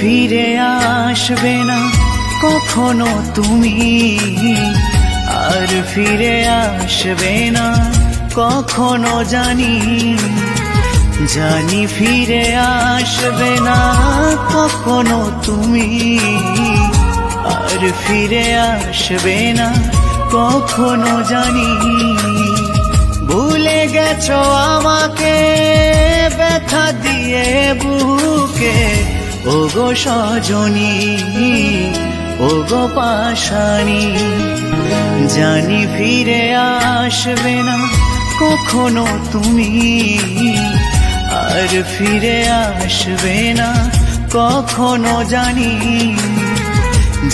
ফিরে আসবে না। কখনো তুমি আর ফিরে আসবে না। কখনো জানি জানি ফিরে আসবে না। কখনো তুমি আর ফিরে আসবে না। কখনো জানি, ভুলে গেছো আমাকে, ব্যথা দিয়ে বুকে। ও গো সজনী ও গো পাশানি, জানি ফিরে আসবে না কখনো তুমি, আর ফিরে আসবে না কখনো জানি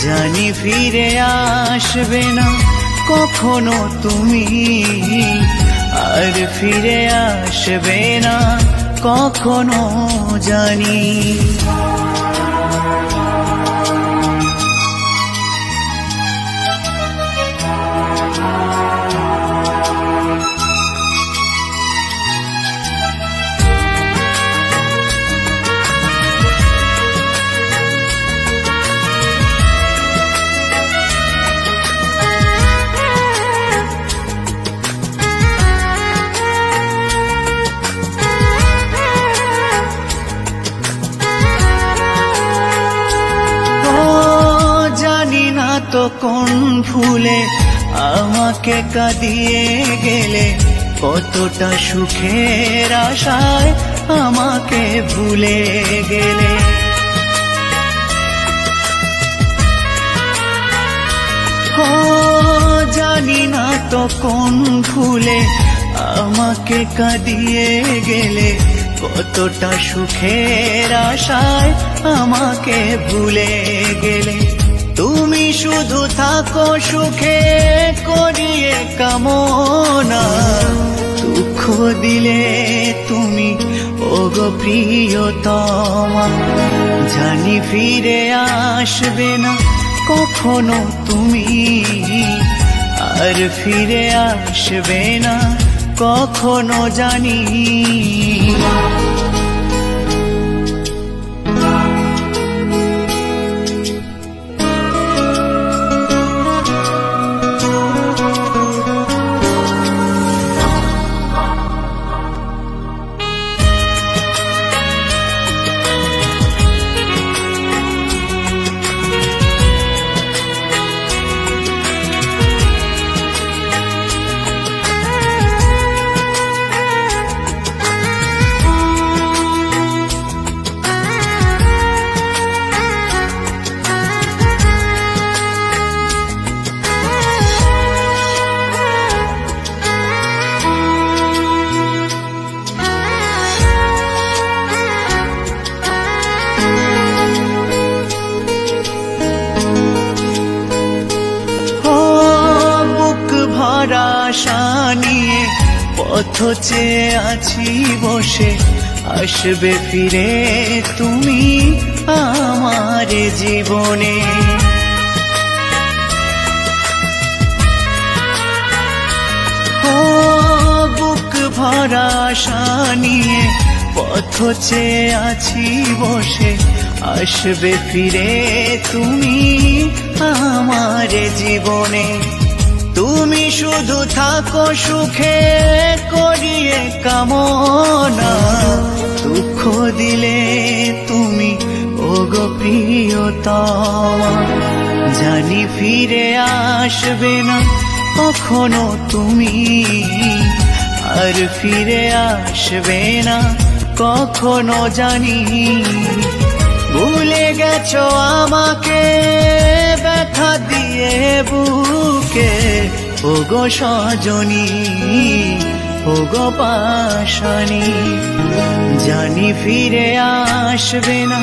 জানি ফিরে আসবে না কখনো তুমি, আর ফিরে আসবে না কখনো জানি। তো কোন ভুলে আমাকে কাঁদিয়ে গেলে? কতটা সুখের আশায় আমাকে ভুলে গেলে? জানি না তো কোন ভুলে আমাকে কাঁদিয়ে গেলে? কতটা সুখের আশায় আমাকে ভুলে গেলে? শুধু থাকো সুখে করিয়ে কামনা। দুঃখ দিলে তুমি, ওগো প্রিয়তমা, জানি ফিরে আসবে না কখনো তুমি। আর ফিরে আসবে না কখনো জানি। আশা নিয়ে পথ চেয়ে আছি বসে। আসবে ফিরে তুমি আমার জীবনে। বুক ভরা আশা নিয়ে পথ চেয়ে আছি বসে। আসবে ফিরে তুমি আমার জীবনে। তুমি শুধু থাকো সুখে করিয়ে কামনা। দুঃখ দিলে তুমি, ওগো প্রিয়তমা। জানি ফিরে আসবে না কখনো তুমি, আর ফিরে আসবে না কখনো জানি। ভুলে গেছো আমাকে বুকে ওগো সজনী, ওগো পাশানি, জানি ফিরে আসবে না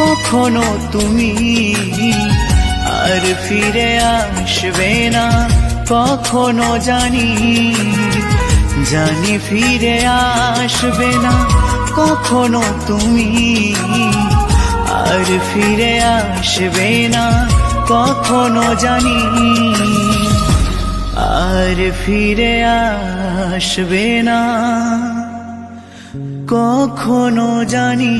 কখনো তুমি, আর ফিরে আসবে না কখনো জানি জানি ফিরে আসবে না কখনো তুমি, আর ফিরে আসবে না কখনো জানি। আর ফিরে আসবে না। কখনো জানি